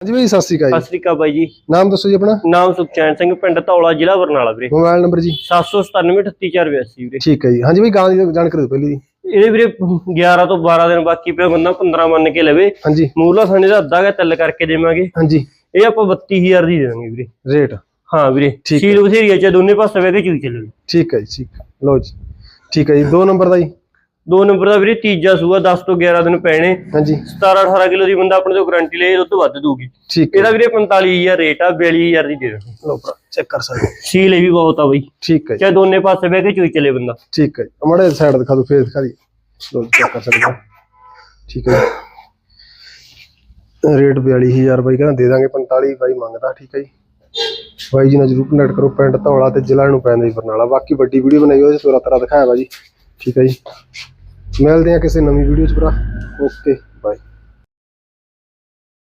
ਹਾਂਜੀ ਬਾਈ ਸਤਿ ਸ਼੍ਰੀ ਅਕਾਲ ਸਤਿ ਜੀ ਸ੍ਰੀ ਅਕਾਲ ਬਾਈ ਜੀ। ਨਾਮ ਦੱਸੋ ਜੀ ਆਪਣਾ? ਨਾਮ ਸੁਖਚੈਨ ਸਿੰਘ ਪਿੰਡ ਧੌਲਾ ਜ਼ਿਲ੍ਹਾ ਬਰਨਾਲਾ ਵੀਰੇ। ਮੋਬਾਈਲ ਨੰਬਰ ਜੀ। 7973882 ਵੀਰੇ। ਠੀਕ ਹੈ ਜੀ। ਹਾਂਜੀ ਬਾਈ ਗਾਂ ਦੀ ਜਾਣਕਾਰੀ ਦਿਓ ਪਹਿਲੀ ਜੀ। ਇਹਦੇ ਵੀਰੇ 11 ਤੋਂ 12 ਦਿਨ ਬਾਕੀ ਪਿਆ ਬੰਦਾ 15 ਮੰਨ ਕੇ ਲਵੇ। ਹਾਂਜੀ। ਮੂਰਲਾ ਥਾਣੇ ਦਾ ਅੱਧਾ ਗਾ ਤਿੱਲ ਕਰਕੇ ਦੇਵਾਂਗੇ। ਹਾਂਜੀ। ਇਹ ਆਪਾਂ 32000 ਦੀ ਦੇ ਦਾਂਗੇ ਵੀਰੇ। ਰੇਟ। ਹਾਂ ਵੀਰੇ ਠੀਕ ਹੈ। ਸੀਲ ਬਥੇਰੀ ਚ ਦੋਨੇ ਪਾਸੇ ਵੇ ਕੇ ਚੂਈ ਚੱਲੂ ਠੀਕ ਹੈ ਜੀ ਠੀਕ ਹੈ। ਲਓ ਜੀ। ਠੀਕ ਹੈ ਜੀ ਦੋ ਨੰਬਰ ਦਾ ਜੀ। ਦੋ ਨੰਬਰ ਦਾ ਵੀਰੇ ਤੀਜਾ ਸੂਆ 10 ਤੋਂ 11 ਦਿਨ ਪੈਣੇ। ਹਾਂਜੀ। 17 18 ਕਿਲੋ ਦੀ ਬੰਦਾ ਆਪਣੇ ਤੋਂ ਗਾਰੰਟੀ ਲਏ ਉਹ ਤੋਂ ਵੱਧ ਦੂਗੀ ਠੀਕ ਇਹਦਾ ਵੀਰੇ 45000 ਰੇਟ ਆ 42000 ਦੀ ਦੇ ਦਾਂਗੇ ਲਓ ਭਰਾ ਚੈੱਕ ਕਰ ਸਕਦੇ। ਸੀਲ ਇਹ ਵੀ ਬਹੁਤ ਆ ਬਈ। ਠੀਕ ਹੈ ਜੀ। ਚਾਹੇ ਦੋਨੇ ਪਾਸੇ ਵੇ ਕੇ ਚੂਈ ਚੱਲੇ ਬੰਦਾ। ਠੀਕ ਹੈ ਜੀ। ਮੜੇ ਸਾਈਡ ਦਿਖਾ ਦਿਓ ਫੇਸ ਦਿਖਾ ਦੀ ਲਓ ਚੈੱਕ ਕਰ ਸਕਦੇ ਹੋ। ਠੀਕ ਹੈ ਜੀ। ਰੇਟ 42000 ਬਾਈ ਕਹਿੰਦਾ ਦੇ ਦਾਂਗੇ 45 ਬਾਈ ਮੰਗਦਾ ਠੀਕ ਹੈ ਜੀ। ਬਾਈ ਜੀ ਨਾਲ ਜਰੂਰ ਕਨੈਕਟ ਕਰੋ ਪਿੰਡ ਧੌਲਾ ਤੇ ਜ਼ਿਲ੍ਹਾ ਨੂੰ ਪੈਂਦਾ ਜੀ ਬਰਨਾਲਾ। ਬਾਕੀ ਵੱਡੀ ਵੀਡੀਓ ਬਣਾਈ ਉਹਦੇ ਤੋਰਾ ਤਰਾ ਦਿਖਾਇਆ ਜੀ। ਠੀਕ ਹੈ ਜੀ। ਮਿਲਦੇ ਆ ਕਿਸੇ ਨਵੀਂ ਵੀਡੀਓ ਚ ਭਰਾ। Okay bye